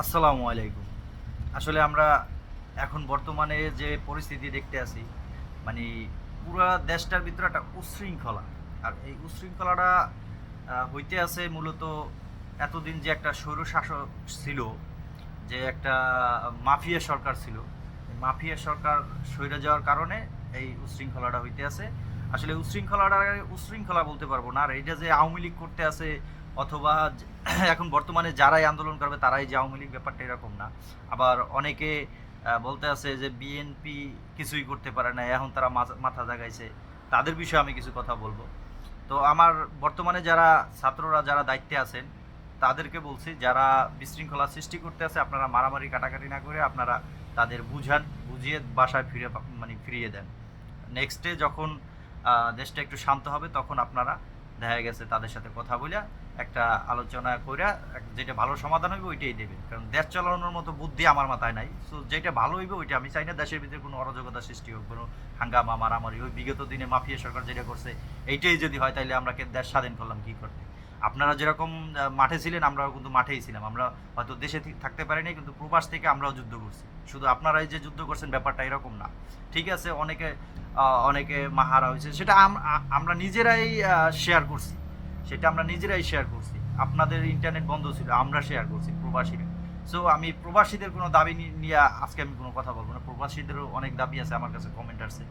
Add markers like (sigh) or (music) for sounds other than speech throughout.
আসসালামু আলাইকুম। আসলে আমরা এখন বর্তমানে যে পরিস্থিতি দেখতে আছি মানে পুরো দেশটার ভিতরে একটা উচ্ছৃঙ্খলা আর এই উচ্ছৃঙ্খলাটা আহ, হইতে আছে মূলত এতদিন যে একটা স্বৈরশাসক ছিল যে একটা মাফিয়া সরকার ছিল। মাফিয়া সরকার সইরে যাওয়ার কারণে এই উশৃঙ্খলাটা হইতে আছে। আসলে উশৃঙ্খলাটা উচ্ছৃঙ্খলা বলতে পারব না। আর এটা যে আওয়ামী লীগ করতে আছে অথবা (clears throat) এখন বর্তমানে যারাই আন্দোলন করবে, তারাই যে আওয়ামী লীগ ব্যাপারটা এরকম না। আবার অনেকে বলতে আছে যে বিএনপি কিছুই করতে পারে না, এখন তারা মাথা- জাগাইছে। তাদের বিষয়ে আমি কিছু কথা বলব। তো আমার বর্তমানে যারা ছাত্ররা, যারা দায়িত্বে আছেন, তাদেরকে বলছি, যারা বিশৃঙ্খলা সৃষ্টি করতে আছে, আপনারা মারামারি, কাটাকাটি না করে আপনারা তাদের বুঝান, বুঝিয়ে বাসায় ফিরে মানে ফিরিয়ে দেন। নেক্সটে যখন দেশটা একটু শান্ত হবে, তখন আপনারা, দেখা গেছে তাদের সাথে কথা বলে একটা আলোচনা করে যেটা ভালো সমাধান হইবে ওইটাই দেবে কারণ দেশ চালানোর মতো বুদ্ধি আমার মাথায় নাই। সো যেটা ভালো হইবে ওইটা। আমি চাই না দেশের ভিতরে কোনো অরাজকতা সৃষ্টি হোক, কোনো হাঙ্গামা, মারামারি। ওই বিগত দিনে মাফিয়া সরকার যেটা করছে, এইটাই যদি হয় তাহলে আমরা দেশ স্বাধীন করলাম কী করতে? আপনারা যেরকম মাঠে ছিলেন, আমরাও কিন্তু মাঠেই ছিলাম। আমরা হয়তো দেশে থাকতে পারিনি কিন্তু প্রবাস থেকে আমরাও যুদ্ধ করছি। শুধু আপনারাই যে যুদ্ধ করছেন, ব্যাপারটা এরকম না। ঠিক আছে, অনেকে অনেকে মাহারা হয়েছে। সেটা আমরা নিজেরাই শেয়ার করছি। সেটা আমরা নিজেরাই শেয়ার করছি। আপনাদের ইন্টারনেট বন্ধ ছিল, আমরা শেয়ার করছি প্রবাসীরা। সো আমি প্রবাসীদের কোনো দাবি নিয়ে আজকে আমি কোনো কথা বলব না। প্রবাসীদেরও অনেক দাবি আছে, আমার কাছে কমেন্ট আসছে।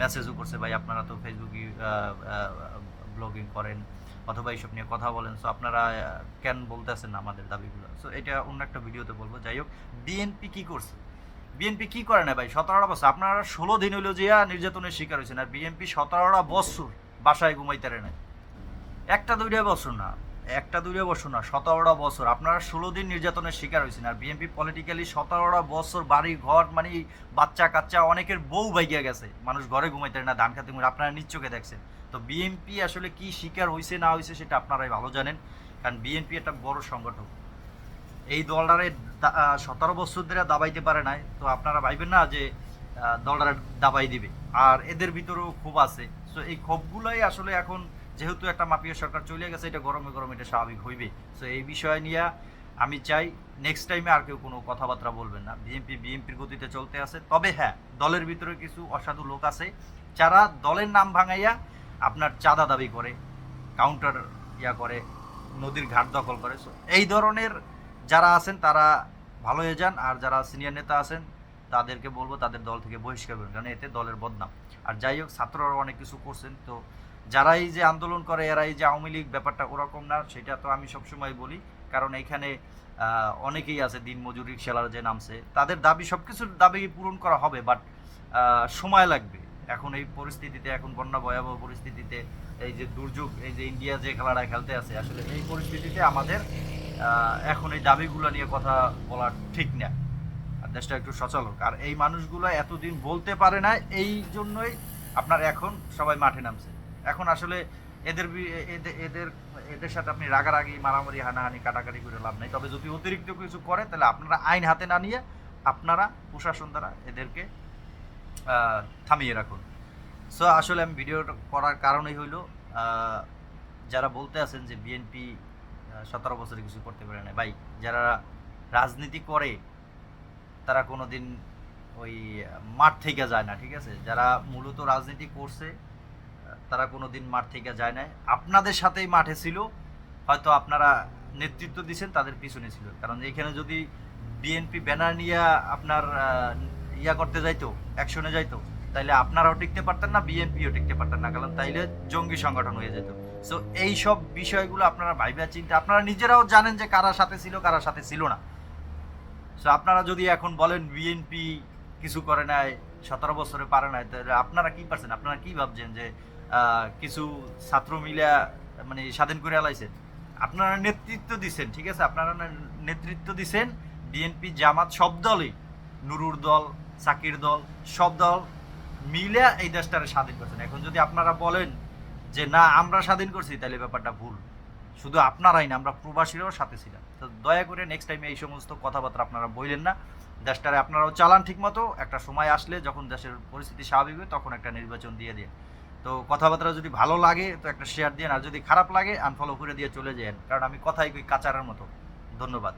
মেসেজও করছে, ভাই, আপনারা তো ফেসবুকে ব্লগিং করেন অথবা এইসব নিয়ে কথা বলেন। সো আপনারা কেন বলতেছেন না আমাদের দাবিগুলো? সো এটা অন্য একটা ভিডিওতে বলব। যাই হোক বিএনপি কী করছে? বিএনপি কী করে না, ভাই? সতেরোটা বছর, আপনারা ষোলো দিন হইল যে নির্যাতনের শিকার হয়েছেন আর বিএনপি সতেরোটা বছর বাসায় ঘুমাইতে না একটা দুইটা বছর না, একটা দুইটা বছর না, সতেরোটা বছর। আপনারা ষোলো দিন নির্যাতনের শিকার হয়েছেন, আর বিএনপি পলিটিক্যালি সতেরোটা বছর বাড়ি, ঘর মানে বাচ্চা কাচ্চা অনেকের বউ বাইগিয়া গেছে। মানুষ ঘরে ঘুমাইতে না, ধান খাতে আপনারা নিশ্চোকে দেখছেন। তো বিএনপি আসলে কি শিকার হয়েছে না হয়েছে সেটা আপনারাই ভালো জানেন, কারণ বিএনপি একটা বড় সংগঠন এই দলটারে সতেরো বছর ধরে দাবাইতে পারে নাই, তো আপনারা ভাইবেন না যে দলটারে দাবাই দিবে। আর এদের ভিতরেও ক্ষোভ আছে। সো এই ক্ষোভগুলোই আসলে এখন যেহেতু একটা মাপিয়া সরকার চলে গেছে এটা গরমে গরমে এটা স্বাভাবিক হইবে সো এই বিষয় নিয়ে আমি চাই নেক্সট টাইমে আর কেউ কোনো কথাবার্তা বলবেন না। বিএনপি বিএনপির গতিতে চলতে আছে। তবে হ্যাঁ দলের ভিতরে কিছু অসাধু লোক আছে যারা দলের নাম ভাঙাইয়া আপনার চাঁদা দাবি করে কাউন্টার ইয়া করে নদীর ঘাট দখল করে। So, এই ধরনের যারা আছেন তারা ভালো হয়ে যান। আর যারা সিনিয়র নেতা আছেন তাদেরকে বলব তাদের দল থেকে বহিষ্কার করবেন কারণ এতে দলের বদনাম। আর যাই হোক ছাত্ররা অনেক কিছু করছেন। তো যারাই যে আন্দোলন করে, এরাই যে আওয়ামী লীগ ব্যাপারটা ওরকম না, সেটা তো আমি সবসময় বলি। কারণ এখানে অনেকেই আছে, দিন মজুরি রিক্সালার যে নামছে, তাদের দাবি সব কিছুর দাবি পূরণ করা হবে বাট সময় লাগবে। এখন এই পরিস্থিতিতে, এখন বন্যা ভয়াবহ পরিস্থিতিতে, এই যে দুর্যোগ, এই যে ইন্ডিয়া যে খেলাটা খেলতে আছে, আসলে এই পরিস্থিতিতে আমাদের এখন এই দাবিগুলো নিয়ে কথা বলা ঠিক না। দেশটা একটু সচল হোক আর এই মানুষগুলো এতদিন বলতে পারে না, এই জন্যই আপনার এখন সবাই মাঠে নামছে। এখন আসলে এদের এদের- এদের সাথে আপনি রাগারাগি, মারামারি, হানাহানি, কাটাকাটি করে লাভ নেই। তবে যদি অতিরিক্ত কিছু করে, তাহলে আপনারা আইন হাতে না নিয়ে আপনারা প্রশাসন দ্বারা এদেরকে থামিয়ে রাখুন। সো আসলে আমি ভিডিও করার কারণেই হইল যারা বলতে আছেন যে বিএনপি সতেরো বছরে কিছু করতে পারে না ভাই, যারা রাজনীতি করে, তারা কোনো দিন ওই মাঠ থেকে যায় না, ঠিক আছে? যারা মূলত রাজনীতি করছে তারা কোনোদিন মাঠ থেকে যায় না আপনাদের সাথেই মাঠে ছিল, হয়তো আপনারা নেতৃত্ব দিয়েছেন, তাদের পিছনে ছিল। কারণ এখানে যদি বিএনপি ব্যানার নিয়ে আপনার ইয়া করতে যাইতো অ্যাকশনে যাইতো, তাইলে আপনারাও টিকতে পারতেন না বিএনপিও টিকতে পারতেন না। কারণ তাইলে জঙ্গি সংগঠন হয়ে যেত। সো এই সব বিষয়গুলো আপনারা ভাইবা চিন্তা, আপনারা নিজেরাও জানেন যে কারা সাথে ছিল, কারা সাথে ছিল না। সো আপনারা যদি এখন বলেন বিএনপি কিছু করে নাই, সতেরো বছরে পারে নাই, তাহলে আপনারা কি পারছেন? আপনারা কি ভাবছেন যে কিছু ছাত্র মিলা মানে স্বাধীন করে আলাইছেন আপনারা নেতৃত্ব দিছেন, ঠিক আছে? আপনারা নেতৃত্ব দিছেন বিএনপি জামাত, সব দলই। নুরুর দল, সাকির দল, সব দল মিলে এই দেশটারে স্বাধীন করছেন। এখন যদি আপনারা বলেন যে, না, আমরা স্বাধীন করছি, তাহলে ব্যাপারটা ভুল। শুধু আপনারাই না, আমরা প্রবাসীরাও সাথে ছিলাম। তো দয়া করে নেক্সট টাইমে এই সমস্ত কথাবার্তা আপনারা বললেন না। দেশটারে আপনারাও চালান ঠিক মতো একটা সময় আসলে যখন দেশের পরিস্থিতি স্বাভাবিক হবে তখন একটা নির্বাচন দিয়ে দিন। তো কথাবার্তা যদি ভালো লাগে, তো একটা শেয়ার দিন আর যদি খারাপ লাগে আনফলো করে দিয়ে চলে যান। কারণ আমি কথাই কই কাচারের মতো। ধন্যবাদ।